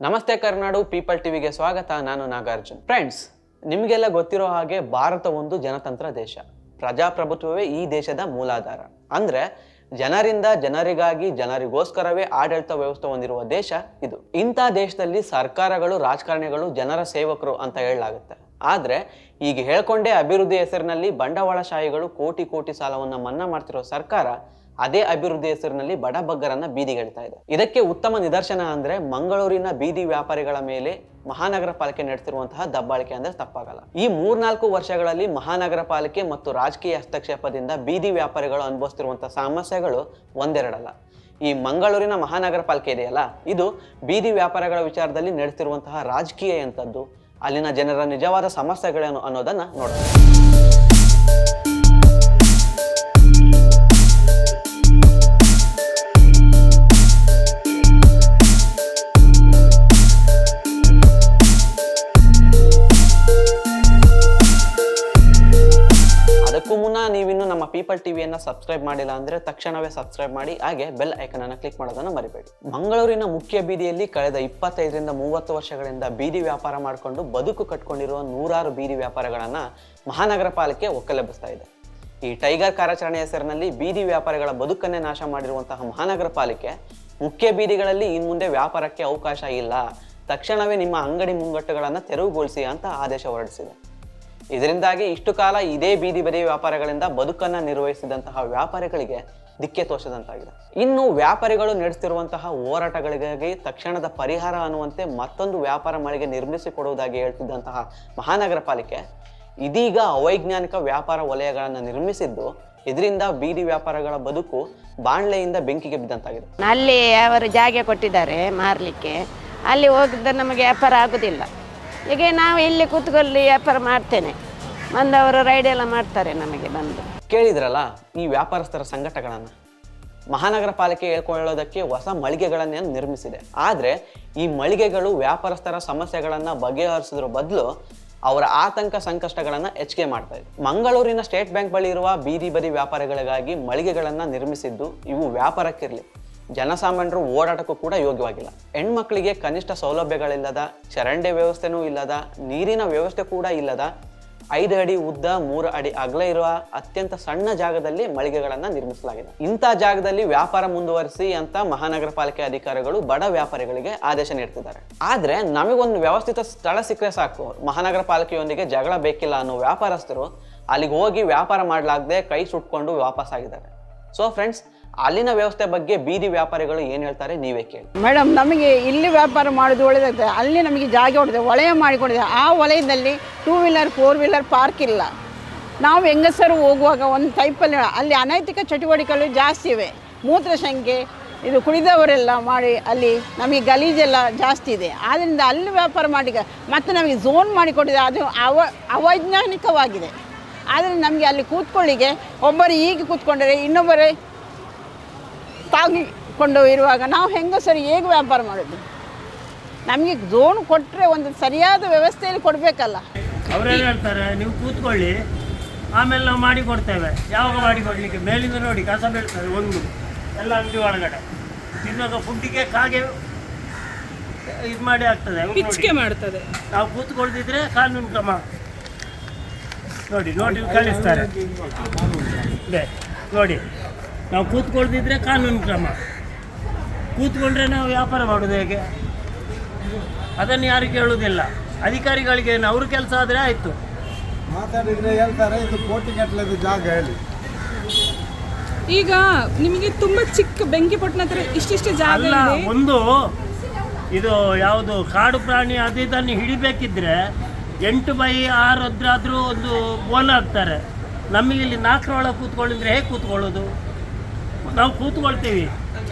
ನಮಸ್ತೆ ಕರ್ನಾಡು, ಪೀಪಲ್ ಟಿವಿಗೆ ಸ್ವಾಗತ. ನಾನು ನಾಗಾರ್ಜುನ್. ಫ್ರೆಂಡ್ಸ್ ನಿಮಗೆಲ್ಲ ಗೊತ್ತಿರೋ ಹಾಗೆ ಭಾರತ ಒಂದು ಜನತಂತ್ರ ದೇಶ. ಪ್ರಜಾಪ್ರಭುತ್ವವೇ ಈ ದೇಶದ ಮೂಲಾಧಾರ. ಅಂದ್ರೆ ಜನರಿಂದ ಜನರಿಗಾಗಿ ಜನರಿಗೋಸ್ಕರವೇ ಆಡಳಿತ ವ್ಯವಸ್ಥೆ ಹೊಂದಿರುವ ದೇಶ ಇದು. ಇಂಥ ದೇಶದಲ್ಲಿ ಸರ್ಕಾರಗಳು, ರಾಜಕಾರಣಿಗಳು ಜನರ ಸೇವಕರು ಅಂತ ಹೇಳಲಾಗುತ್ತೆ. ಆದ್ರೆ ಈಗ ಹೇಳ್ಕೊಂಡೇ ಅಭಿವೃದ್ಧಿ ಹೆಸರಿನಲ್ಲಿ ಬಂಡವಾಳಶಾಹಿಗಳು ಕೋಟಿ ಕೋಟಿ ಸಾಲವನ್ನು ಮನ್ನಾ ಮಾಡ್ತಿರೋ ಸರ್ಕಾರ ಅದೇ ಅಭಿವೃದ್ಧಿ ಹೆಸರಿನಲ್ಲಿ ಬಡಬಗ್ಗರನ್ನ ಬೀದಿಗೆಳ್ತಾ ಇದೆ. ಇದಕ್ಕೆ ಉತ್ತಮ ನಿದರ್ಶನ ಅಂದ್ರೆ ಮಂಗಳೂರಿನ ಬೀದಿ ವ್ಯಾಪಾರಿಗಳ ಮೇಲೆ ಮಹಾನಗರ ಪಾಲಿಕೆ ನಡೆಸಿರುವಂತಹ ದಬ್ಬಾಳಿಕೆ ಅಂದ್ರೆ ತಪ್ಪಾಗಲ್ಲ. ಈ ಮೂರ್ನಾಲ್ಕು ವರ್ಷಗಳಲ್ಲಿ ಮಹಾನಗರ ಪಾಲಿಕೆ ಮತ್ತು ರಾಜಕೀಯ ಹಸ್ತಕ್ಷೇಪದಿಂದ ಬೀದಿ ವ್ಯಾಪಾರಿಗಳು ಅನುಭವಿಸ್ತಿರುವಂತಹ ಸಮಸ್ಯೆಗಳು ಒಂದೆರಡಲ್ಲ. ಈ ಮಂಗಳೂರಿನ ಮಹಾನಗರ ಪಾಲಿಕೆ ಇದೆಯಲ್ಲ, ಇದು ಬೀದಿ ವ್ಯಾಪಾರಗಳ ವಿಚಾರದಲ್ಲಿ ನಡೆಸಿರುವಂತಹ ರಾಜಕೀಯ ಎಂಥದ್ದು, ಅಲ್ಲಿನ ಜನರ ನಿಜವಾದ ಸಮಸ್ಯೆಗಳೇನು ಅನ್ನೋದನ್ನ ನೋಡೋಣ ಪೀಪಲ್ ಟಿವಿಯನ್ನು ಸಬ್ಸ್ಕ್ರೈಬ್ ಮಾಡಿಲ್ಲ ಅಂದ್ರೆ ತಕ್ಷಣವೇ ಸಬ್ಸ್ಕ್ರೈಬ್ ಮಾಡಿ, ಹಾಗೆ ಬೆಲ್ ಐಕನ್ ಅನ್ನು ಕ್ಲಿಕ್ ಮಾಡೋದನ್ನ ಮರಿಬೇಡಿ. ಮಂಗಳೂರಿನ ಮುಖ್ಯ ಬೀದಿಯಲ್ಲಿ ಕಳೆದ ಇಪ್ಪತ್ತೈದರಿಂದ ಮೂವತ್ತು ವರ್ಷಗಳಿಂದ ಬೀದಿ ವ್ಯಾಪಾರ ಮಾಡಿಕೊಂಡು ಬದುಕು ಕಟ್ಕೊಂಡಿರುವ ನೂರಾರು ಬೀದಿ ವ್ಯಾಪಾರಗಳನ್ನು ಮಹಾನಗರ ಪಾಲಿಕೆ ಒಕ್ಕಲೆಬ್ಬಿಸ್ತಾ ಇದೆ. ಈ ಟೈಗರ್ ಕಾರ್ಯಾಚರಣೆ ಹೆಸರಿನಲ್ಲಿ ಬೀದಿ ವ್ಯಾಪಾರಿಗಳ ಬದುಕನ್ನೇ ನಾಶ ಮಾಡಿರುವಂತಹ ಮಹಾನಗರ ಪಾಲಿಕೆ ಮುಖ್ಯ ಬೀದಿಗಳಲ್ಲಿ ಇನ್ನು ಮುಂದೆ ವ್ಯಾಪಾರಕ್ಕೆ ಅವಕಾಶ ಇಲ್ಲ. ತಕ್ಷಣವೇ ನಿಮ್ಮ ಅಂಗಡಿ ಮುಂಗಟ್ಟುಗಳನ್ನು ತೆರವುಗೊಳಿಸಿ ಅಂತ ಆದೇಶ ಹೊರಡಿಸಿದೆ. ಇದರಿಂದಾಗಿ ಇಷ್ಟು ಕಾಲ ಇದೇ ಬೀದಿ ಬದಿ ವ್ಯಾಪಾರಗಳಿಂದ ಬದುಕನ್ನ ನಿರ್ವಹಿಸಿದಂತಹ ವ್ಯಾಪಾರಿಗಳಿಗೆ ದಿಕ್ಕೆ ತೋಚದಂತಾಗಿದೆ ಇನ್ನು ವ್ಯಾಪಾರಿಗಳು ನಡೆಸ್ತಿರುವಂತಹ ಹೋರಾಟಗಳಿಗಾಗಿ ತಕ್ಷಣದ ಪರಿಹಾರ ಅನ್ನುವಂತೆ ಮತ್ತೊಂದು ವ್ಯಾಪಾರ ಮಳಿಗೆ ನಿರ್ಮಿಸಿಕೊಡುವುದಾಗಿ ಹೇಳ್ತಿದ್ದಂತಹ ಮಹಾನಗರ ಪಾಲಿಕೆ ಇದೀಗ ಅವೈಜ್ಞಾನಿಕ ವ್ಯಾಪಾರ ವಲಯಗಳನ್ನು ನಿರ್ಮಿಸಿದ್ದು ಇದರಿಂದ ಬೀದಿ ವ್ಯಾಪಾರಗಳ ಬದುಕು ಬಾಣ್ಲೆಯಿಂದ ಬೆಂಕಿಗೆ ಬಿದ್ದಂತಾಗಿದೆ. ಅಲ್ಲಿ ಅವರು ಜಾಗ ಕೊಟ್ಟಿದ್ದಾರೆ ಮಾರಲಿಕ್ಕೆ. ಅಲ್ಲಿ ಹೋಗಿದ್ದ ನಮಗೆ ವ್ಯಾಪಾರ ಆಗೋದಿಲ್ಲ. ಈಗ ನಾವು ಇಲ್ಲಿ ಕೂತ್ಕೊಳ್ಳಿ ವ್ಯಾಪಾರ ಮಾಡ್ತೇನೆ. ಬಂದವರು ರೈಡ್ ಎಲ್ಲ ಮಾಡ್ತಾರೆ ನಮಗೆ ಬಂದು. ಕೇಳಿದ್ರಲ್ಲ, ಈ ವ್ಯಾಪಾರಸ್ಥರ ಸಂಘಟಗಳನ್ನು ಮಹಾನಗರ ಪಾಲಿಕೆ ಹೇಳ್ಕೊಳ್ಳೋದಕ್ಕೆ ಹೊಸ ಮಳಿಗೆಗಳನ್ನೇ ನಿರ್ಮಿಸಿದೆ. ಆದರೆ ಈ ಮಳಿಗೆಗಳು ವ್ಯಾಪಾರಸ್ಥರ ಸಮಸ್ಯೆಗಳನ್ನು ಬಗೆಹರಿಸೋದ್ರ ಬದಲು ಅವರ ಆತಂಕ ಸಂಕಷ್ಟಗಳನ್ನು ಹೆಚ್ಚಿಗೆ ಮಾಡ್ತಾ ಇದೆ. ಮಂಗಳೂರಿನ ಸ್ಟೇಟ್ ಬ್ಯಾಂಕ್ ಬಳಿ ಇರುವ ಬೀದಿ ಬದಿ ವ್ಯಾಪಾರಿಗಳಿಗಾಗಿ ಮಳಿಗೆಗಳನ್ನು ನಿರ್ಮಿಸಿದ್ದು ಇವು ವ್ಯಾಪಾರಕ್ಕಿರಲಿ. ಜನಸಾಮಾನ್ಯರು ಓಡಾಟಕ್ಕೂ ಕೂಡ ಯೋಗ್ಯವಾಗಿಲ್ಲ. ಹೆಣ್ಮಕ್ಳಿಗೆ ಕನಿಷ್ಠ ಸೌಲಭ್ಯಗಳಿಲ್ಲದ, ಚರಂಡಿ ವ್ಯವಸ್ಥೆನೂ ಇಲ್ಲದ, ನೀರಿನ ವ್ಯವಸ್ಥೆ ಕೂಡ ಇಲ್ಲದ, ಐದು ಅಡಿ ಉದ್ದ, ಮೂರು ಅಡಿ ಅಗಲ ಇರುವ ಅತ್ಯಂತ ಸಣ್ಣ ಜಾಗದಲ್ಲಿ ಮಳಿಗೆಗಳನ್ನು ನಿರ್ಮಿಸಲಾಗಿದೆ. ಇಂಥ ಜಾಗದಲ್ಲಿ ವ್ಯಾಪಾರ ಮುಂದುವರಿಸಿ ಅಂತ ಮಹಾನಗರ ಪಾಲಿಕೆ ಅಧಿಕಾರಿಗಳು ಬಡ ವ್ಯಾಪಾರಿಗಳಿಗೆ ಆದೇಶ ನೀಡ್ತಿದ್ದಾರೆ. ಆದ್ರೆ ನಮಗೊಂದು ವ್ಯವಸ್ಥಿತ ಸ್ಥಳ ಸಿಕ್ಕರೆ ಸಾಕು. ಮಹಾನಗರ ಪಾಲಿಕೆಯೊಂದಿಗೆ ಜಗಳ ಬೇಕಿಲ್ಲ ಅನ್ನೋ ವ್ಯಾಪಾರಸ್ಥರು ಅಲ್ಲಿಗೆ ಹೋಗಿ ವ್ಯಾಪಾರ ಮಾಡಲಾಗದೆ ಕೈ ಸುಟ್ಕೊಂಡು ವಾಪಸ್ ಆಗಿದ್ದಾರೆ ಸೊ ಫ್ರೆಂಡ್ಸ್ ಅಲ್ಲಿನ ವ್ಯವಸ್ಥೆ ಬಗ್ಗೆ ಬೀದಿ ವ್ಯಾಪಾರಿಗಳು ಏನ್ ಹೇಳ್ತಾರೆ ನೀವೇ ಕೇಳಿ. ಮೇಡಮ್, ನಮಗೆ ಇಲ್ಲಿ ವ್ಯಾಪಾರ ಮಾಡೋದು ಒಳ್ಳೆದಾಗ್ತದೆ. ಅಲ್ಲಿ ನಮಗೆ ಜಾಗ ಹೊಡೆದೆ ವಲಯ ಮಾಡಿಕೊಂಡಿದೆ. ಆ ವಲಯದಲ್ಲಿ two wheeler four wheeler park ಇಲ್ಲ. ನಾವು ಹೆಂಗಸರು ಹೋಗುವಾಗ ಒಂದು ಟೈಪಲ್ಲಿ ಅಲ್ಲಿ ಅನೈತಿಕ ಚಟುವಟಿಕೆಗಳು ಜಾಸ್ತಿ ಇವೆ. ಮೂತ್ರ ಸಂಖ್ಯೆ ಇದು ಕುಡಿದವರೆಲ್ಲ ಮಾಡಿ ಅಲ್ಲಿ ನಮಗೆ ಗಲೀಜೆಲ್ಲ ಜಾಸ್ತಿ ಇದೆ. ಆದ್ದರಿಂದ ಅಲ್ಲಿ ವ್ಯಾಪಾರ ಮಾಡಿ ಮತ್ತು ನಮಗೆ ಝೋನ್ ಮಾಡಿಕೊಟ್ಟಿದೆ ಅದು ಅವ ಅವೈಜ್ಞಾನಿಕವಾಗಿದೆ. ಆದರೆ ನಮಗೆ ಅಲ್ಲಿ ಕೂತ್ಕೊಳ್ಳಿಗೆ ಒಬ್ಬರು ಹೀಗೆ ಕೂತ್ಕೊಂಡರೆ ಇನ್ನೊಬ್ಬರೇ ತಾಗಿಕೊಂಡು ಇರುವಾಗ ನಾವು ಹೆಂಗಸರು ಹೇಗೆ ವ್ಯಾಪಾರ ಮಾಡೋದು? ನಮಗೆ ಝೋನ್ ಕೊಟ್ಟರೆ ಒಂದು ಸರಿಯಾದ ವ್ಯವಸ್ಥೆಯಲ್ಲಿ ಕೊಡಬೇಕಲ್ಲ. ಅವರೇನು ಹೇಳ್ತಾರೆ ನೀವು ಕೂತ್ಕೊಳ್ಳಿ ಆಮೇಲೆ ನಾವು ಮಾಡಿ ಕೊಡ್ತೇವೆ. ಯಾವಾಗ ಮಾಡಿ ಕೊಡಲಿಕ್ಕೆ? ಮೇಲಿಂದ ನೋಡಿ ಕಸ ಬೀಳ್ತದೆ ಒಂದು. ಎಲ್ಲ ಅಂಗಡಿ ಒಳಗಡೆ. ತಿನ್ನೋದು ಫುಡ್ಡಿಗೆ ಕಾಗೆ ಇದು ಮಾಡಿ ಆಗ್ತದೆ ಅವ್ರು ನೋಡಿ. ಮಾಡ್ತದೆ. ನಾವು ಕೂತ್ಕೊಳ್ದಿದ್ರೆ ಕಾನೂನು ಕ್ರಮ. ನೋಡಿ ನೋಡಿ ಕಳಿಸ್ತಾರೆ. ಇದೆ ನೋಡಿ. ನಾವು ಕೂತ್ಕೊಳ್ದಿದ್ರೆ ಕಾನೂನು ಕ್ರಮ. ಕೂತ್ಕೊಂಡ್ರೆ ನಾವು ವ್ಯಾಪಾರ ಮಾಡೋದು ಹೇಗೆ? ಅದನ್ನು ಯಾರು ಕೇಳುವುದಿಲ್ಲ ಅಧಿಕಾರಿಗಳಿಗೆ ಏನು ಅವ್ರ ಕೆಲಸ ಆದರೆ ಆಯಿತು. ಮಾತಾಡಿದರೆ ಹೇಳ್ತಾರೆ ಇದು ಕೋಟಿ ಗಟ್ಟಲೆದು ಜಾಗ ಹೇಳಿ. ಈಗ ನಿಮಗೆ ತುಂಬಾ ಚಿಕ್ಕ ಬೆಂಕಿಪಟ್ಟಣ ಹತ್ರ ಇಷ್ಟಿಷ್ಟು ಜಾಗ ಅಲ್ಲ ಇದೆ. ಒಂದು ಇದು ಯಾವುದು ಕಾಡು ಪ್ರಾಣಿ ಅದು ಇದನ್ನು ಹಿಡಿಬೇಕಿದ್ರೆ ಎಂಟು ಬೈ ಆರು ಹದ್ರಾದರೂ ಒಂದು ಬೋಲ್ ಹಾಕ್ತಾರೆ ನಮಗೆ ಇಲ್ಲಿ ನಾಲ್ಕರೊಳಗೆ ಕೂತ್ಕೊಳ್ಳಿದ್ರೆ ಹೇಗೆ ಕೂತ್ಕೊಳ್ಳೋದು? ನಾವು ಕೂತ್ಕೊಳ್ತೀವಿ.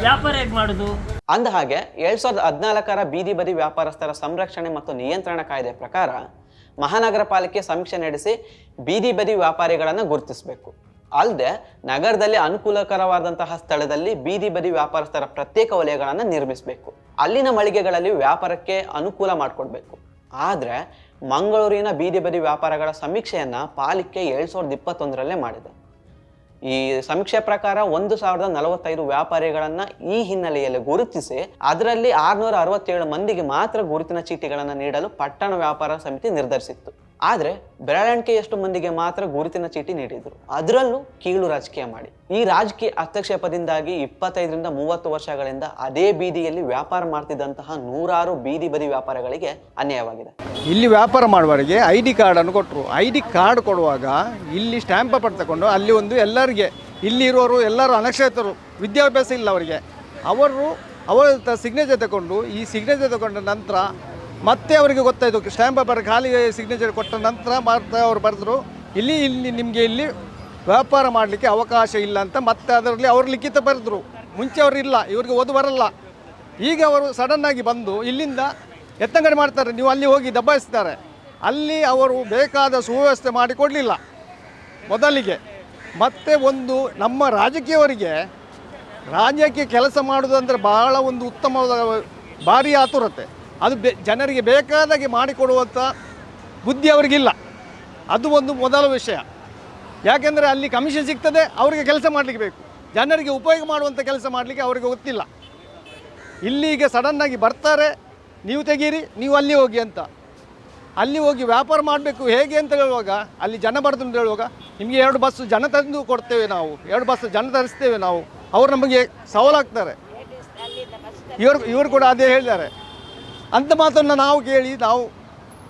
ವ್ಯಾಪಾರ ಹೇಗೆ ಮಾಡುದು? ಅಂದ ಹಾಗೆ ಎರಡ್ ಸಾವಿರದ ಹದಿನಾಲ್ಕರ ಬೀದಿ ಬದಿ ವ್ಯಾಪಾರಸ್ಥರ ಸಂರಕ್ಷಣೆ ಮತ್ತು ನಿಯಂತ್ರಣ ಕಾಯ್ದೆ ಪ್ರಕಾರ ಮಹಾನಗರ ಪಾಲಿಕೆ ಸಮೀಕ್ಷೆ ನಡೆಸಿ ಬೀದಿ ಬದಿ ವ್ಯಾಪಾರಿಗಳನ್ನು ಗುರುತಿಸಬೇಕು. ಅಲ್ಲದೆ ನಗರದಲ್ಲಿ ಅನುಕೂಲಕರವಾದಂತಹ ಸ್ಥಳದಲ್ಲಿ ಬೀದಿ ಬದಿ ವ್ಯಾಪಾರಸ್ಥರ ಪ್ರತ್ಯೇಕ ವಲಯಗಳನ್ನು ನಿರ್ಮಿಸಬೇಕು. ಅಲ್ಲಿನ ಮಳಿಗೆಗಳಲ್ಲಿ ವ್ಯಾಪಾರಕ್ಕೆ ಅನುಕೂಲ ಮಾಡಿಕೊಡ್ಬೇಕು. ಆದರೆ ಮಂಗಳೂರಿನ ಬೀದಿ ಬದಿ ವ್ಯಾಪಾರಗಳ ಸಮೀಕ್ಷೆಯನ್ನು ಪಾಲಿಕೆ ಎರಡು ಸಾವಿರದ ಇಪ್ಪತ್ತೊಂದರಲ್ಲೇ ಮಾಡಿದೆ. ಈ ಸಮೀಕ್ಷೆ ಪ್ರಕಾರ ಒಂದು ಸಾವಿರದ ನಲವತ್ತೈದು ವ್ಯಾಪಾರಿಗಳನ್ನ ಈ ಹಿನ್ನೆಲೆಯಲ್ಲಿ ಗುರುತಿಸಿ ಅದರಲ್ಲಿ ಆರ್ನೂರ ಅರವತ್ತೇಳು ಮಂದಿಗೆ ಮಾತ್ರ ಗುರುತಿನ ಚೀಟಿಗಳನ್ನು ನೀಡಲು ಪಟ್ಟಣ ವ್ಯಾಪಾರ ಸಮಿತಿ ನಿರ್ಧರಿಸಿತ್ತು. ಆದ್ರೆ ಬೆರಳೆಣಿಕೆಯಷ್ಟು ಮಂದಿಗೆ ಮಾತ್ರ ಗುರುತಿನ ಚೀಟಿ ನೀಡಿದರು. ಅದರಲ್ಲೂ ಕೀಳು ರಾಜಕೀಯ ಮಾಡಿ. ಈ ರಾಜಕೀಯ ಹಸ್ತಕ್ಷೇಪದಿಂದಾಗಿ ಇಪ್ಪತ್ತೈದರಿಂದ ಮೂವತ್ತು ವರ್ಷಗಳಿಂದ ಅದೇ ಬೀದಿಯಲ್ಲಿ ವ್ಯಾಪಾರ ಮಾಡ್ತಿದ್ದಂತಹ ನೂರಾರು ಬೀದಿ ಬದಿ ವ್ಯಾಪಾರಗಳಿಗೆ ಅನ್ಯಾಯವಾಗಿದೆ. ಇಲ್ಲಿ ವ್ಯಾಪಾರ ಮಾಡುವವರಿಗೆ ಐ ಡಿ ಕಾರ್ಡನ್ನು ಕೊಟ್ಟರು ಐ ಡಿ ಕಾರ್ಡ್ ಕೊಡುವಾಗ ಇಲ್ಲಿ ಸ್ಟ್ಯಾಂಪ್ ಪೇಪರ್ ಅಲ್ಲಿ ಒಂದು ಎಲ್ಲರಿಗೆ, ಇಲ್ಲಿ ಎಲ್ಲರೂ ಅನಕ್ಷತರು ವಿದ್ಯಾಭ್ಯಾಸ ಇಲ್ಲ ಅವರಿಗೆ. ಅವರು ಅವರ ಸಿಗ್ನೇಚರ್ ತಗೊಂಡು ಈ ಸಿಗ್ನೇಚರ್ ತಗೊಂಡ ನಂತರ ಮತ್ತೆ ಅವರಿಗೆ ಗೊತ್ತಾಯಿತು ಸ್ಟ್ಯಾಂಪ್ ಪೇಪರ್ ಖಾಲಿ ಸಿಗ್ನೇಚರ್ ಕೊಟ್ಟ ನಂತರ ಮತ್ತೆ ಅವರು ಬರೆದ್ರು. ಇಲ್ಲಿ ಇಲ್ಲಿ ನಿಮಗೆ ಇಲ್ಲಿ ವ್ಯಾಪಾರ ಮಾಡಲಿಕ್ಕೆ ಅವಕಾಶ ಇಲ್ಲ ಅಂತ ಮತ್ತೆ ಅದರಲ್ಲಿ ಅವರು ಲಿಖಿತ ಬರೆದ್ರು. ಮುಂಚೆ ಅವರು ಇಲ್ಲ, ಇವರಿಗೆ ಓದು ಬರಲ್ಲ. ಈಗ ಅವರು ಸಡನ್ನಾಗಿ ಬಂದು ಇಲ್ಲಿಂದ ಎತ್ತಂಗಡಿ ಮಾಡ್ತಾರೆ, ನೀವು ಅಲ್ಲಿ ಹೋಗಿ ದಬ್ಬಾಯಿಸ್ತಾರೆ. ಅಲ್ಲಿ ಅವರು ಬೇಕಾದ ಸುವ್ಯವಸ್ಥೆ ಮಾಡಿಕೊಡಲಿಲ್ಲ ಮೊದಲಿಗೆ. ಮತ್ತೆ ಒಂದು ನಮ್ಮ ರಾಜಕೀಯವರಿಗೆ ರಾಜ್ಯಕ್ಕೆ ಕೆಲಸ ಮಾಡೋದು ಅಂದರೆ ಬಹಳ ಒಂದು ಉತ್ತಮವಾದ ಭಾರಿ ಆತುರತೆ. ಅದು ಬೆ ಜನರಿಗೆ ಬೇಕಾದಾಗೆ ಮಾಡಿಕೊಡುವಂಥ ಬುದ್ಧಿ ಅವರಿಗಿಲ್ಲ. ಅದು ಒಂದು ಮೊದಲ ವಿಷಯ. ಯಾಕೆಂದರೆ ಅಲ್ಲಿ ಕಮಿಷನ್ ಸಿಗ್ತದೆ, ಅವರಿಗೆ ಕೆಲಸ ಮಾಡಲಿಕ್ಕೆ ಬೇಕು. ಜನರಿಗೆ ಉಪಯೋಗ ಮಾಡುವಂಥ ಕೆಲಸ ಮಾಡಲಿಕ್ಕೆ ಅವರಿಗೆ ಗೊತ್ತಿಲ್ಲ. ಇಲ್ಲಿಗೆ ಸಡನ್ನಾಗಿ ಬರ್ತಾರೆ, ನೀವು ತೆಗೀರಿ, ನೀವು ಅಲ್ಲಿ ಹೋಗಿ ಅಂತ. ಅಲ್ಲಿ ಹೋಗಿ ವ್ಯಾಪಾರ ಮಾಡಬೇಕು ಹೇಗೆ ಅಂತ ಹೇಳುವಾಗ, ಅಲ್ಲಿ ಜನ ಬರ್ತದೆ ಅಂತ ಹೇಳುವಾಗ, ನಿಮಗೆ ಎರಡು ಬಸ್ಸು ಜನ ತಂದು ಕೊಡ್ತೇವೆ ನಾವು, ಎರಡು ಬಸ್ಸು ಜನ ತರಿಸ್ತೇವೆ ನಾವು, ಅವರು ನಮಗೆ ಸವಾಲಾಗ್ತಾರೆ. ಇವರು ಇವರು ಕೂಡ ಅದೇ ಹೇಳಿದ್ದಾರೆ ಅಂಥ ಮಾತನ್ನು ನಾವು ಕೇಳಿ ನಾವು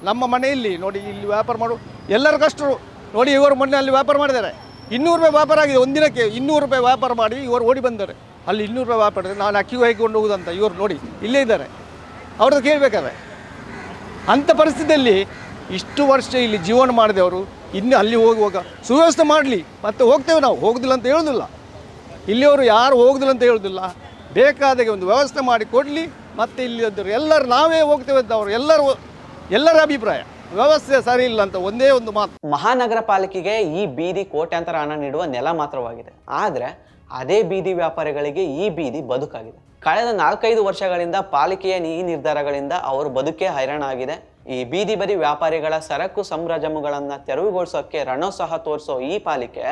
ನಮ್ಮ ಮನೆಯಲ್ಲಿ ನೋಡಿ ಇಲ್ಲಿ ವ್ಯಾಪಾರ ಮಾಡು ಎಲ್ಲರ ಕಷ್ಟರು ನೋಡಿ ಇವರು ಮೊನ್ನೆ ಅಲ್ಲಿ ವ್ಯಾಪಾರ ಮಾಡಿದ್ದಾರೆ. ಇನ್ನೂರು ರೂಪಾಯಿ ವ್ಯಾಪಾರ ಆಗಿದೆ ಒಂದಿನಕ್ಕೆ ಇನ್ನೂರು ರೂಪಾಯಿ ವ್ಯಾಪಾರ ಮಾಡಿ ಇವರು ಓಡಿ ಬಂದರೆ. ಅಲ್ಲಿ ಇನ್ನೂರು ರೂಪಾಯಿ ವ್ಯಾಪಾರ ಇದೆ, ನಾನು ಅಕ್ಕಿ ಹೋಗಿಕೊಂಡು ಹೋಗುದಂತ ಇವರು ನೋಡಿ ಇಲ್ಲೇ ಇದ್ದಾರೆ. ಅವ್ರದ್ದು ಕೇಳಬೇಕಾದ್ರೆ. ಅಂಥ ಪರಿಸ್ಥಿತಿಯಲ್ಲಿ ಇಷ್ಟು ವರ್ಷ ಇಲ್ಲಿ ಜೀವನ ಮಾಡಿದವರು ಇನ್ನು ಅಲ್ಲಿ ಹೋಗುವಾಗ ಸುವ್ಯವಸ್ಥೆ ಮಾಡಲಿ ಮತ್ತೆ ಹೋಗ್ತೇವೆ ನಾವು ಹೋಗುದಿಲ್ಲ ಅಂತ ಹೇಳೋದಿಲ್ಲ. ಇಲ್ಲಿಯವರು ಯಾರು ಹೋಗುದಿಲ್ಲ ಅಂತ ಹೇಳೋದಿಲ್ಲ. ಬೇಕಾದಾಗೆ ಒಂದು ವ್ಯವಸ್ಥೆ ಮಾಡಿ ಕೊಡಲಿ ಮತ್ತು ಇಲ್ಲಿ ಎಲ್ಲರೂ ನಾವೇ ಹೋಗ್ತೇವೆ ಅಂತ ಅವರು ಎಲ್ಲರೂ, ಎಲ್ಲರ ಅಭಿಪ್ರಾಯ. ವ್ಯವಸ್ಥೆ ಸರಿ ಇಲ್ಲ ಅಂತ ಒಂದೇ ಒಂದು ಮಾತು. ಮಹಾನಗರ ಪಾಲಿಕೆಗೆ ಈ ಬೀದಿ ಕೋಟ್ಯಾಂತರ ಹಣ ನೀಡುವ ನೆಲ ಮಾತ್ರವಾಗಿದೆ. ಆದರೆ ಅದೇ ಬೀದಿ ವ್ಯಾಪಾರಿಗಳಿಗೆ ಈ ಬೀದಿ ಬದುಕಾಗಿದೆ. ಕಳೆದ ನಾಲ್ಕೈದು ವರ್ಷಗಳಿಂದ ಪಾಲಿಕೆಯ ಈ ನಿರ್ಧಾರಗಳಿಂದ ಅವರು ಬದುಕೇ ಹೈರಾಣ ಆಗಿದೆ. ಈ ಬೀದಿ ಬದಿ ವ್ಯಾಪಾರಿಗಳ ಸರಕು ಸಂಭ್ರಮಗಳನ್ನ ತೆರವುಗೊಳಿಸೋಕೆ ರಣೋತ್ಸಾಹ ತೋರಿಸೋ ಈ ಪಾಲಿಕೆ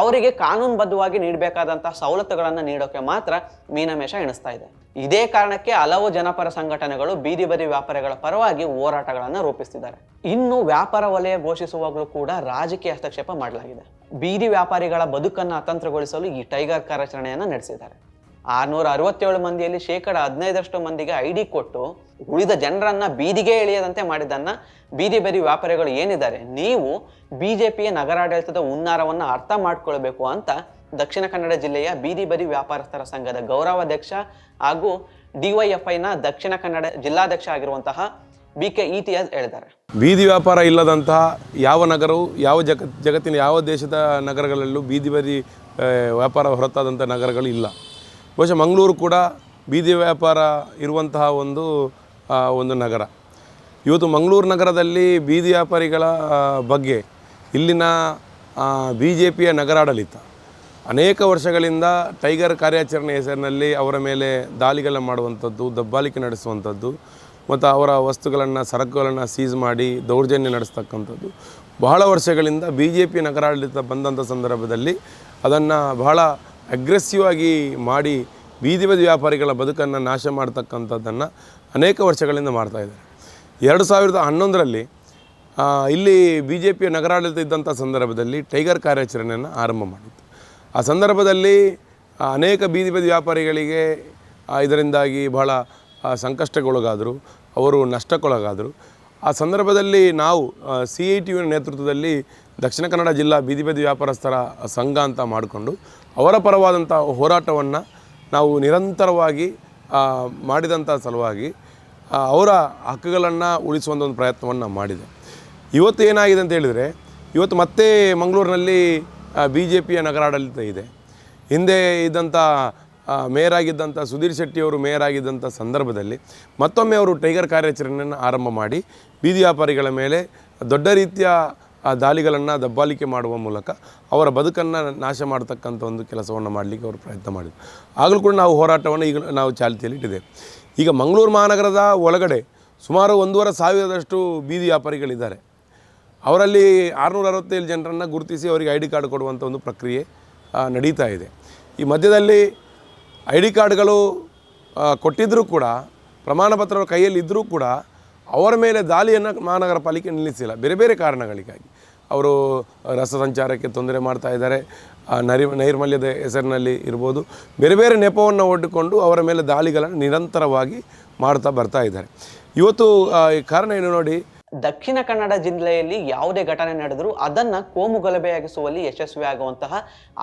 ಅವರಿಗೆ ಕಾನೂನುಬದ್ಧವಾಗಿ ನೀಡಬೇಕಾದಂತಹ ಸವಲತ್ತುಗಳನ್ನು ನೀಡೋಕೆ ಮಾತ್ರ ಮೀನಮೇಷ ಎಣಿಸ್ತಾ ಇದೆ. ಇದೇ ಕಾರಣಕ್ಕೆ ಹಲವು ಜನಪರ ಸಂಘಟನೆಗಳು ಬೀದಿ ಬದಿ ವ್ಯಾಪಾರಿಗಳ ಪರವಾಗಿ ಹೋರಾಟಗಳನ್ನು ರೂಪಿಸ್ತಿದ್ದಾರೆ. ಇನ್ನು ವ್ಯಾಪಾರ ವಲಯ ಘೋಷಿಸುವಾಗಲೂ ಕೂಡ ರಾಜಕೀಯ ಹಸ್ತಕ್ಷೇಪ ಮಾಡಲಾಗಿದೆ. ಬೀದಿ ವ್ಯಾಪಾರಿಗಳ ಬದುಕನ್ನು ಅತಂತ್ರಗೊಳಿಸಲು ಈ ಟೈಗರ್ ಕಾರ್ಯಾಚರಣೆಯನ್ನು ನಡೆಸಿದ್ದಾರೆ. ಆರ್ನೂರ ಅರವತ್ತೇಳು ಮಂದಿಯಲ್ಲಿ ಶೇಕಡ ಹದಿನೈದರಷ್ಟು ಮಂದಿಗೆ ಐ ಡಿ ಕೊಟ್ಟು ಉಳಿದ ಜನರನ್ನ ಬೀದಿಗೆ ಎಳೆಯದಂತೆ ಮಾಡಿದ್ದನ್ನ ಬೀದಿ ಬರಿ ವ್ಯಾಪಾರಿಗಳು ಏನಿದ್ದಾರೆ ನೀವು ಬಿಜೆಪಿಯ ನಗರಾಡಳಿತದ ಹುನ್ನಾರವನ್ನು ಅರ್ಥ ಮಾಡ್ಕೊಳ್ಬೇಕು ಅಂತ ದಕ್ಷಿಣ ಕನ್ನಡ ಜಿಲ್ಲೆಯ ಬೀದಿ ಬರಿ ವ್ಯಾಪಾರಸ್ಥರ ಸಂಘದ ಗೌರವಾಧ್ಯಕ್ಷ ಹಾಗೂ ಡಿವೈಎಫ್ಐನ ದಕ್ಷಿಣ ಕನ್ನಡ ಜಿಲ್ಲಾಧ್ಯಕ್ಷ ಆಗಿರುವಂತಹ ಬಿ ಕೆ ಇತಿಹಾಸ್ ಹೇಳಿದ್ದಾರೆ. ಬೀದಿ ವ್ಯಾಪಾರ ಇಲ್ಲದಂತಹ ಯಾವ ನಗರವು ಯಾವ ಜಗ ಜಗತ್ತಿನ ಯಾವ ದೇಶದ ನಗರಗಳಲ್ಲೂ ಬೀದಿ ಆ, ವ್ಯಾಪಾರ ಹೊರತಾದಂಥ ನಗರಗಳು ಇಲ್ಲ. ಬಹುಶಃ ಮಂಗಳೂರು ಕೂಡ ಬೀದಿ ವ್ಯಾಪಾರ ಇರುವಂತಹ ಒಂದು ಒಂದು ನಗರ. ಇವತ್ತು ಮಂಗಳೂರು ನಗರದಲ್ಲಿ ಬೀದಿ ವ್ಯಾಪಾರಿಗಳ ಬಗ್ಗೆ ಇಲ್ಲಿನ ಬಿ ಜೆ ಪಿಯ ನಗರಾಡಳಿತ ಅನೇಕ ವರ್ಷಗಳಿಂದ ಟೈಗರ್ ಕಾರ್ಯಾಚರಣೆ ಹೆಸರಿನಲ್ಲಿ ಅವರ ಮೇಲೆ ದಾಳಿಗಳನ್ನು ಮಾಡುವಂಥದ್ದು, ದಬ್ಬಾಳಿಕೆ ನಡೆಸುವಂಥದ್ದು, ಮತ್ತು ಅವರ ವಸ್ತುಗಳನ್ನು, ಸರಕುಗಳನ್ನು ಸೀಸ್ ಮಾಡಿ ದೌರ್ಜನ್ಯ ನಡೆಸ್ತಕ್ಕಂಥದ್ದು. ಬಹಳ ವರ್ಷಗಳಿಂದ ಬಿ ಜೆ ಪಿ ನಗರಾಡಳಿತ ಬಂದಂಥ ಸಂದರ್ಭದಲ್ಲಿ ಅದನ್ನು ಬಹಳ ಅಗ್ರೆಸಿವ್ ಆಗಿ ಮಾಡಿ ಬೀದಿ ಬದಿ ವ್ಯಾಪಾರಿಗಳ ಬದುಕನ್ನು ನಾಶ ಮಾಡ್ತಕ್ಕಂಥದ್ದನ್ನು ಅನೇಕ ವರ್ಷಗಳಿಂದ ಮಾಡ್ತಾಯಿದ್ದಾರೆ ಎರಡು ಸಾವಿರದ ಹನ್ನೊಂದರಲ್ಲಿ ಇಲ್ಲಿ ಬಿ ಜೆ ಪಿಯ ನಗರಾಡಳಿತ ಇದ್ದಂಥ ಸಂದರ್ಭದಲ್ಲಿ ಟೈಗರ್ ಕಾರ್ಯಾಚರಣೆಯನ್ನು ಆರಂಭ ಮಾಡಿತ್ತು. ಆ ಸಂದರ್ಭದಲ್ಲಿ ಅನೇಕ ಬೀದಿ ಬದಿ ವ್ಯಾಪಾರಿಗಳಿಗೆ ಇದರಿಂದಾಗಿ ಬಹಳ ಸಂಕಷ್ಟಕ್ಕೊಳಗಾದರು, ಅವರು ನಷ್ಟಕ್ಕೊಳಗಾದರು. ಆ ಸಂದರ್ಭದಲ್ಲಿ ನಾವು ಸಿ ಐ ಟಿ ಯು ನೇತೃತ್ವದಲ್ಲಿ ದಕ್ಷಿಣ ಕನ್ನಡ ಜಿಲ್ಲಾ ಬೀದಿ ಬದಿ ವ್ಯಾಪಾರಸ್ಥರ ಸಂಘ ಅಂತ ಮಾಡಿಕೊಂಡು ಅವರ ಪರವಾದಂಥ ಹೋರಾಟವನ್ನು ನಾವು ನಿರಂತರವಾಗಿ ಮಾಡಿದಂಥ ಸಲುವಾಗಿ ಅವರ ಹಕ್ಕುಗಳನ್ನು ಉಳಿಸುವಂಥ ಒಂದು ಪ್ರಯತ್ನವನ್ನು ಮಾಡಿದೆ. ಇವತ್ತು ಏನಾಗಿದೆ ಅಂತ ಹೇಳಿದರೆ, ಇವತ್ತು ಮತ್ತೆ ಮಂಗಳೂರಿನಲ್ಲಿ ಬಿ ಜೆ ಪಿಯ ನಗರಾಡಳಿತ ಇದೆ. ಹಿಂದೆ ಇದ್ದಂಥ ಮೇಯರ್ ಆಗಿದ್ದಂಥ ಸುಧೀರ್ ಶೆಟ್ಟಿಯವರು ಮೇಯರ್ ಆಗಿದ್ದಂಥ ಸಂದರ್ಭದಲ್ಲಿ ಮತ್ತೊಮ್ಮೆ ಅವರು ಟೈಗರ್ ಕಾರ್ಯಾಚರಣೆಯನ್ನು ಆರಂಭ ಮಾಡಿ, ಬೀದಿ ವ್ಯಾಪಾರಿಗಳ ಮೇಲೆ ದೊಡ್ಡ ರೀತಿಯ ಆ ದಾಳಿಗಳನ್ನು ದಬ್ಬಾಲಿಕೆ ಮಾಡುವ ಮೂಲಕ ಅವರ ಬದುಕನ್ನು ನಾಶ ಮಾಡ್ತಕ್ಕಂಥ ಒಂದು ಕೆಲಸವನ್ನು ಮಾಡಲಿಕ್ಕೆ ಅವರು ಪ್ರಯತ್ನ ಮಾಡಿದರು. ಆಗಲೂ ಕೂಡ ನಾವು ಹೋರಾಟವನ್ನು ಈಗ ನಾವು ಚಾಲ್ತಿಯಲ್ಲಿ ಇಟ್ಟಿದೆ ಈಗ ಮಂಗಳೂರು ಮಹಾನಗರದ ಒಳಗಡೆ ಸುಮಾರು ಒಂದೂವರೆ ಸಾವಿರದಷ್ಟು ಬೀದಿ ವ್ಯಾಪಾರಿಗಳಿದ್ದಾರೆ. ಅವರಲ್ಲಿ ಆರುನೂರ ಅರವತ್ತೇಳು ಜನರನ್ನು ಗುರುತಿಸಿ ಅವರಿಗೆ ಐ ಡಿ ಕಾರ್ಡ್ ಕೊಡುವಂಥ ಒಂದು ಪ್ರಕ್ರಿಯೆ ನಡೀತಾ ಇದೆ. ಈ ಮಧ್ಯದಲ್ಲಿ ಐ ಡಿ ಕಾರ್ಡ್ಗಳು ಕೊಟ್ಟಿದ್ದರೂ ಕೂಡ ಪ್ರಮಾಣಪತ್ರ ಪತ್ರ ಕೈಯಲ್ಲಿ ಇದ್ದರೂ ಕೂಡ ಅವರ ಮೇಲೆ ದಾಳಿಯನ್ನು ಮಹಾನಗರ ಪಾಲಿಕೆ ನಿಲ್ಲಿಸಿಲ್ಲ. ಬೇರೆ ಬೇರೆ ಕಾರಣಗಳಿಗಾಗಿ. ಅವರು ರಸ ಸಂಚಾರಕ್ಕೆ ತೊಂದರೆ ಮಾಡ್ತಾ ಇದ್ದಾರೆ. ನರಿ, ನೈರ್ಮಲ್ಯದ ಹೆಸರಿನಲ್ಲಿ ಇರ್ಬೋದು. ಬೇರೆ ಬೇರೆ ನೆಪವನ್ನು ಒಡ್ಡಿಕೊಂಡು ಅವರ ಮೇಲೆ ದಾಳಿಗಳನ್ನು ನಿರಂತರವಾಗಿ ಮಾಡ್ತಾ ಬರ್ತಾ ಇದ್ದಾರೆ. ಇವತ್ತು ಈ ಕಾರಣ ಏನು ನೋಡಿ? ದಕ್ಷಿಣ ಕನ್ನಡ ಜಿಲ್ಲೆಯಲ್ಲಿ ಯಾವುದೇ ಘಟನೆ ನಡೆದರೂ ಅದನ್ನ ಕೋಮು ಗಲಭೆಯಾಗಿಸುವಲ್ಲಿ ಯಶಸ್ವಿಯಾಗುವಂತಹ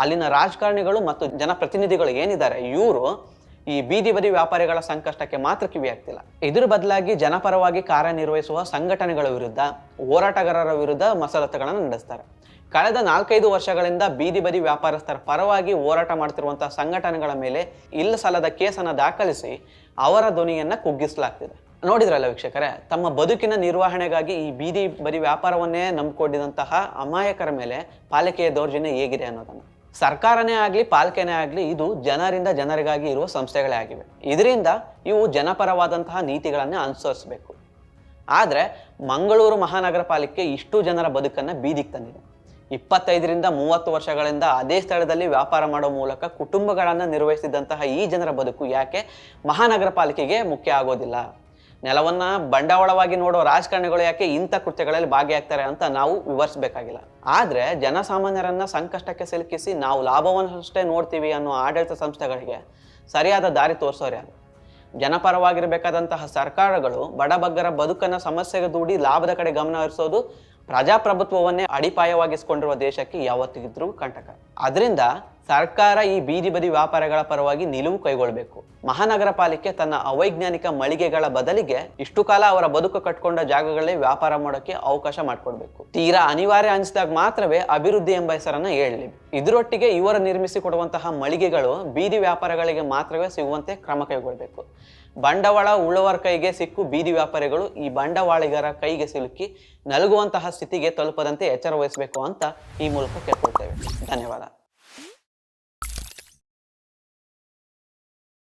ಅಲ್ಲಿನ ರಾಜಕಾರಣಿಗಳು ಮತ್ತು ಜನಪ್ರತಿನಿಧಿಗಳು ಏನಿದ್ದಾರೆ, ಇವರು ಈ ಬೀದಿ ಬದಿ ವ್ಯಾಪಾರಿಗಳ ಸಂಕಷ್ಟಕ್ಕೆ ಮಾತ್ರ ಕಿವಿಯಾಗ್ತಿಲ್ಲ ಇದರ ಬದಲಾಗಿ ಜನಪರವಾಗಿ ಕಾರ್ಯನಿರ್ವಹಿಸುವ ಸಂಘಟನೆಗಳ ವಿರುದ್ಧ, ಹೋರಾಟಗಾರರ ವಿರುದ್ಧ ಮಸಲತ್ತುಗಳನ್ನು ನಡೆಸ್ತಾರೆ. ಕಳೆದ ನಾಲ್ಕೈದು ವರ್ಷಗಳಿಂದ ಬೀದಿ ಬದಿ ವ್ಯಾಪಾರಸ್ಥರ ಪರವಾಗಿ ಹೋರಾಟ ಮಾಡ್ತಿರುವಂತಹ ಸಂಘಟನೆಗಳ ಮೇಲೆ ಇಲ್ಲ ಸಲ್ಲದ ಕೇಸನ್ನು ದಾಖಲಿಸಿ ಅವರ ಧ್ವನಿಯನ್ನ ಕುಗ್ಗಿಸಲಾಗ್ತಿದೆ. ನೋಡಿದ್ರಲ್ಲ ವೀಕ್ಷಕರೇ, ತಮ್ಮ ಬದುಕಿನ ನಿರ್ವಹಣೆಗಾಗಿ ಈ ಬೀದಿ ಬದಿ ವ್ಯಾಪಾರವನ್ನೇ ನಂಬಿಕೊಂಡಿದಂತಹ ಅಮಾಯಕರ ಮೇಲೆ ಪಾಲಿಕೆಯ ದೌರ್ಜನ್ಯ ಹೇಗಿದೆ ಅನ್ನೋದನ್ನು. ಸರ್ಕಾರನೇ ಆಗಲಿ, ಪಾಲಿಕೆನೇ ಆಗಲಿ ಇದು ಜನರಿಂದ ಜನರಿಗಾಗಿ ಇರುವ ಸಂಸ್ಥೆಗಳೇ ಆಗಿವೆ. ಇದರಿಂದ ಇವು ಜನಪರವಾದಂತಹ ನೀತಿಗಳನ್ನೇ ಅನುಸರಿಸಬೇಕು. ಆದರೆ ಮಂಗಳೂರು ಮಹಾನಗರ ಪಾಲಿಕೆ ಇಷ್ಟು ಜನರ ಬದುಕನ್ನು ಬೀದಿಗೆ ತಂದಿದೆ. ಇಪ್ಪತ್ತೈದರಿಂದ ಮೂವತ್ತು ವರ್ಷಗಳಿಂದ ಅದೇ ಸ್ಥಳದಲ್ಲಿ ವ್ಯಾಪಾರ ಮಾಡೋ ಮೂಲಕ ಕುಟುಂಬಗಳನ್ನು ನಿರ್ವಹಿಸಿದಂತಹ ಈ ಜನರ ಬದುಕು ಯಾಕೆ ಮಹಾನಗರ ಪಾಲಿಕೆಗೆ ಮುಖ್ಯ ಆಗೋದಿಲ್ಲ? ನೆಲವನ್ನ ಬಂಡವಾಳವಾಗಿ ನೋಡೋ ರಾಜಕಾರಣಿಗಳು ಯಾಕೆ ಇಂಥ ಕೃತ್ಯಗಳಲ್ಲಿ ಭಾಗಿಯಾಗ್ತಾರೆ ಅಂತ ನಾವು ವಿವರಿಸಬೇಕಾಗಿಲ್ಲ. ಆದ್ರೆ ಜನಸಾಮಾನ್ಯರನ್ನ ಸಂಕಷ್ಟಕ್ಕೆ ಸಿಲುಕಿಸಿ ನಾವು ಲಾಭವನ್ನಷ್ಟೇ ನೋಡ್ತೀವಿ ಅನ್ನೋ ಆಡಳಿತ ಸಂಸ್ಥೆಗಳಿಗೆ ಸರಿಯಾದ ದಾರಿ ತೋರಿಸೋರು ಯಾರು? ಜನಪರವಾಗಿರಬೇಕಾದಂತಹ ಸರ್ಕಾರಗಳು ಬಡಬಗ್ಗರ ಬದುಕನ್ನ ಸಮಸ್ಯೆಗೆ ದೂಡಿ ಲಾಭದ ಕಡೆ ಗಮನ ಹರಿಸೋದು ಪ್ರಜಾಪ್ರಭುತ್ವವನ್ನೇ ಅಡಿಪಾಯವಾಗಿಸಿಕೊಂಡಿರುವ ದೇಶಕ್ಕೆ ಯಾವತ್ತಿಗಿದ್ರೂ ಕಂಟಕ. ಅದರಿಂದ ಸರ್ಕಾರ ಈ ಬೀದಿ ಬದಿ ವ್ಯಾಪಾರಗಳ ಪರವಾಗಿ ನಿಲುವು ಕೈಗೊಳ್ಳಬೇಕು. ಮಹಾನಗರ ಪಾಲಿಕೆ ತನ್ನ ಅವೈಜ್ಞಾನಿಕ ಮಳಿಗೆಗಳ ಬದಲಿಗೆ ಇಷ್ಟು ಕಾಲ ಅವರ ಬದುಕು ಕಟ್ಕೊಂಡ ಜಾಗಗಳಲ್ಲಿ ವ್ಯಾಪಾರ ಮಾಡೋಕೆ ಅವಕಾಶ ಮಾಡಿಕೊಡ್ಬೇಕು. ತೀರಾ ಅನಿವಾರ್ಯ ಅನಿಸಿದಾಗ ಮಾತ್ರವೇ ಅಭಿವೃದ್ಧಿ ಎಂಬ ಹೆಸರನ್ನ ಹೇಳಲಿ. ಇದರೊಟ್ಟಿಗೆ ಇವರು ನಿರ್ಮಿಸಿ ಕೊಡುವಂತಹ ಮಳಿಗೆಗಳು ಬೀದಿ ವ್ಯಾಪಾರಗಳಿಗೆ ಮಾತ್ರವೇ ಸಿಗುವಂತೆ ಕ್ರಮ ಕೈಗೊಳ್ಳಬೇಕು. ಬಂಡವಾಳ ಉಳುವರ ಕೈಗೆ ಸಿಕ್ಕು ಬೀದಿ ವ್ಯಾಪಾರಿಗಳು ಈ ಬಂಡವಾಳಿಗರ ಕೈಗೆ ಸಿಲುಕಿ ನಲಗುವಂತಹ ಸ್ಥಿತಿಗೆ ತಲುಪದಂತೆ ಎಚ್ಚರ ವಹಿಸಬೇಕು ಅಂತ ಈ ಮೂಲಕ ಕೇಳ್ಕೊಳ್ತೇವೆ. ಧನ್ಯವಾದ.